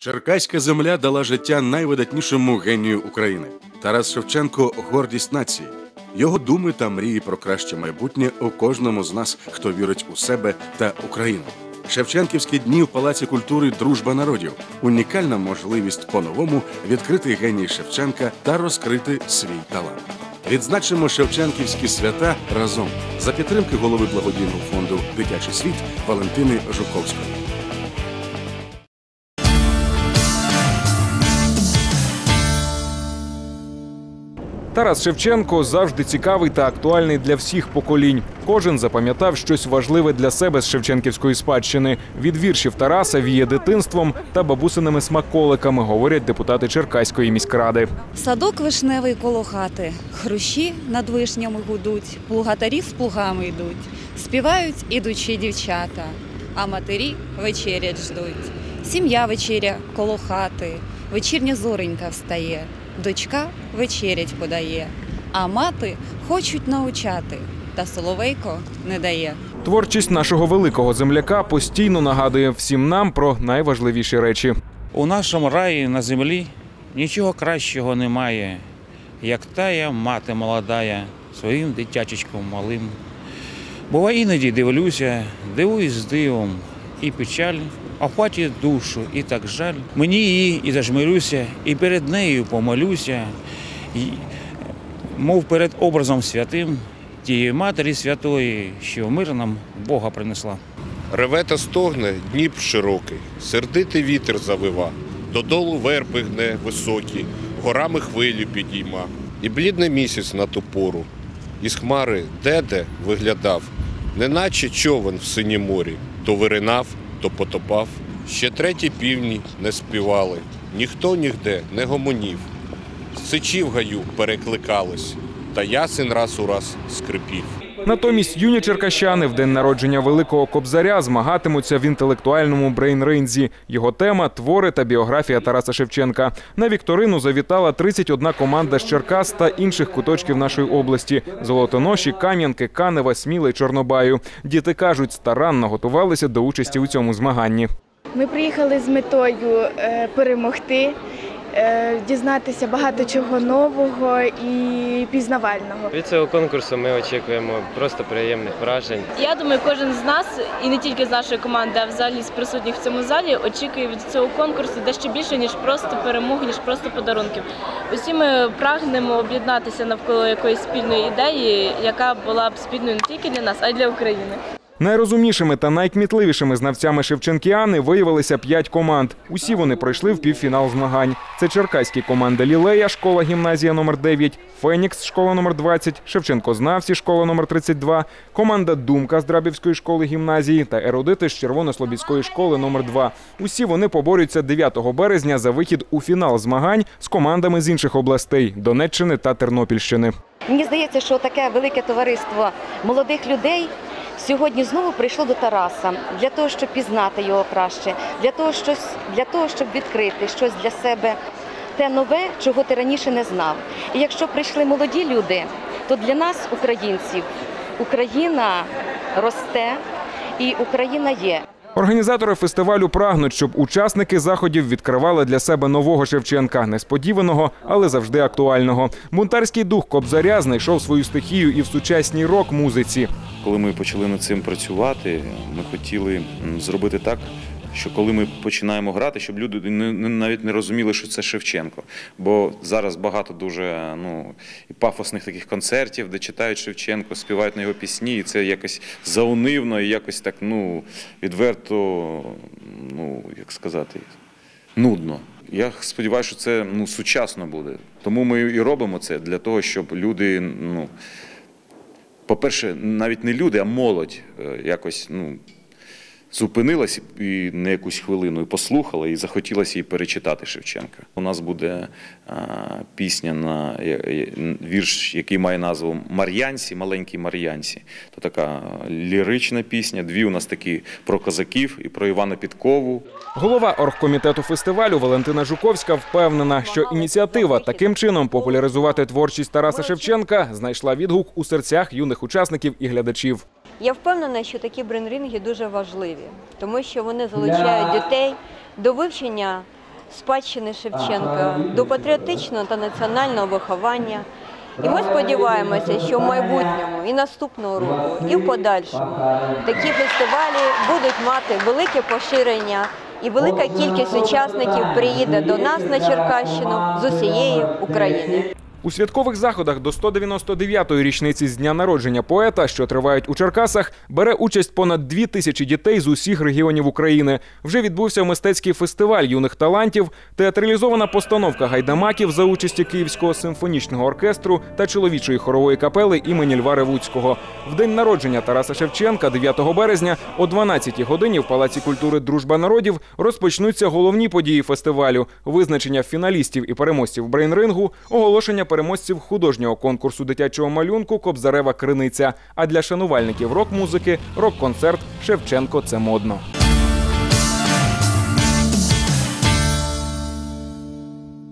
Черкаська земля дала життя найвидатнішому генію України. Тарас Шевченко гордість нації. Його думи та мрії про краще майбутнє у кожному з нас, хто вірить у себе та Україну. Шевченківські дні в Палаці культури Дружба народів унікальна можливість по-новому відкрити геній Шевченка та розкрити свій талант. Відзначимо Шевченківські свята разом за підтримки голови благодійного фонду Дитячий світ Валентини Жуковської. Тарас Шевченко завжди цікавий та актуальний для всіх поколінь. Кожен запам'ятав щось важливе для себе з Шевченківської спадщини. Від віршів Тараса віє дитинством та бабусиними смаколиками, говорять депутати Черкаської міськради. Садок вишневий коло хати, хрущі над вишнями гудуть, плугатарі з плугами йдуть, співають ідучі дівчата, а матері вечерять ждуть. Сім'я вечеря коло хати, вечірня зоренька встає, дочка вечерять подає, а мати хочуть научати, та соловейко не дає. Творчість нашого великого земляка постійно нагадує всім нам про найважливіші речі. У нашому раї на землі нічого кращого немає, як тая мати молодая своїм дитячечком малим. Бува іноді дивлюся, дивуюсь з дивом і печаль, охватує душу, і так жаль. Мені її і зажмирюся, і перед нею помолюся, і, мов перед образом святим тієї Матері Святої, що мир нам Бога принесла. Реве та стогне Дніп широкий, сердитий вітер завива, додолу верби гне високі, горами хвилю підійма, і блідний місяць на ту пору. Із хмари де-де виглядав, неначе човен в синім морі, то виринав, то потопав. Ще треті півні не співали, ніхто нігде не гомонів. Сичі в гаю перекликались, та ясен раз у раз скрипів. Натомість юні черкащани в день народження великого кобзаря змагатимуться в інтелектуальному брейнринзі. Його тема твори та біографія Тараса Шевченка. На вікторину завітала 31 команда з Черкас та інших куточків нашої області: Золотоноші, Кам'янки, Канева, Сміла й Чорнобаю. Діти кажуть, старанно готувалися до участі у цьому змаганні. Ми приїхали з метою е, перемогти, дізнатися багато чого нового і пізнавального. Від цього конкурсу ми очікуємо просто приємних вражень. Я думаю, кожен з нас, і не тільки з нашої команди, а взагалі з присутніх в цьому залі, очікує від цього конкурсу дещо більше, ніж просто перемоги, ніж просто подарунків. Усі ми прагнемо об'єднатися навколо якоїсь спільної ідеї, яка була б спільною не тільки для нас, а й для України. Найрозумнішими та найкмітливішими знавцями Шевченкіани виявилися п'ять команд. Усі вони пройшли в півфінал змагань. Це черкаські команди Лілея, школа гімназія номер 9 Фенікс, школа номер 20 Шевченкознавці, школа номер 32 команда Думка з Драбівської школи гімназії та ерудити з Червонослобідської школи номер 2 Усі вони поборються 9 березня за вихід у фінал змагань з командами з інших областей Донеччини та Тернопільщини. Мені здається, що таке велике товариство молодих людей сьогодні знову прийшло до Тараса для того, щоб пізнати його краще, для того, щось, для того, щоб відкрити щось для себе те нове, чого ти раніше не знав. І якщо прийшли молоді люди, то для нас, українців, Україна росте і Україна є. Організатори фестивалю прагнуть, щоб учасники заходів відкривали для себе нового Шевченка, несподіваного, але завжди актуального. Бунтарський дух Кобзаря знайшов свою стихію і в сучасній рок-музиці. Коли ми почали над цим працювати, ми хотіли зробити так, що коли ми починаємо грати, щоб люди навіть не розуміли, що це Шевченко. Бо зараз багато дуже ну, пафосних таких концертів, де читають Шевченко, співають на його пісні, і це якось заунивно і якось так ну, відверто, ну, як сказати, нудно. Я сподіваюся, що це ну, сучасно буде. Тому ми і робимо це для того, щоб люди, ну, по-перше, навіть не люди, а молодь е, якось ну, зупинилась і на якусь хвилину і послухала, і захотілося їй перечитати Шевченка. У нас буде пісня на вірш, який має назву Мар'янці, маленький Мар'янці. То така лірична пісня. Дві у нас такі про козаків і про Івана Підкову. Голова оргкомітету фестивалю Валентина Жуковська впевнена, що ініціатива таким чином популяризувати творчість Тараса Шевченка знайшла відгук у серцях юних учасників і глядачів. Я впевнена, що такі брейнринги дуже важливі, тому що вони залучають дітей до вивчення спадщини Шевченка, до патріотичного та національного виховання. І ми сподіваємося, що в майбутньому і наступного року, і в подальшому такі фестивалі будуть мати велике поширення, і велика кількість учасників приїде до нас на Черкащину з усієї України. У святкових заходах до 199-ї річниці з дня народження поета, що тривають у Черкасах, бере участь понад дві тисячі дітей з усіх регіонів України. Вже відбувся мистецький фестиваль юних талантів, театралізована постановка гайдамаків за участі Київського симфонічного оркестру та чоловічої хорової капели імені Льва Ревуцького. В день народження Тараса Шевченка, 9 березня, о 12-й годині в Палаці культури Дружба народів розпочнуться головні події фестивалю: визначення фіналістів і переможців брейнрингу, оголошення переможців художнього конкурсу дитячого малюнку Кобзарева Криниця. А для шанувальників рок-музики рок-концерт Шевченко це модно.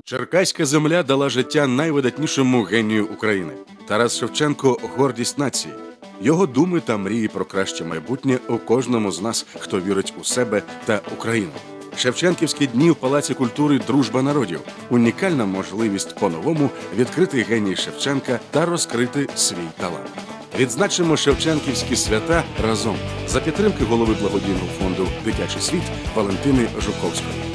Черкаська земля дала життя найвидатнішому генію України. Тарас Шевченко гордість нації. Його думи та мрії про краще майбутнє у кожному з нас, хто вірить у себе та Україну. Шевченківські дні в Палаці культури Дружба народів унікальна можливість по-новому відкрити геній Шевченка та розкрити свій талант. Відзначимо Шевченківські свята разом за підтримки голови благодійного фонду Дитячий світ Валентини Жуковської.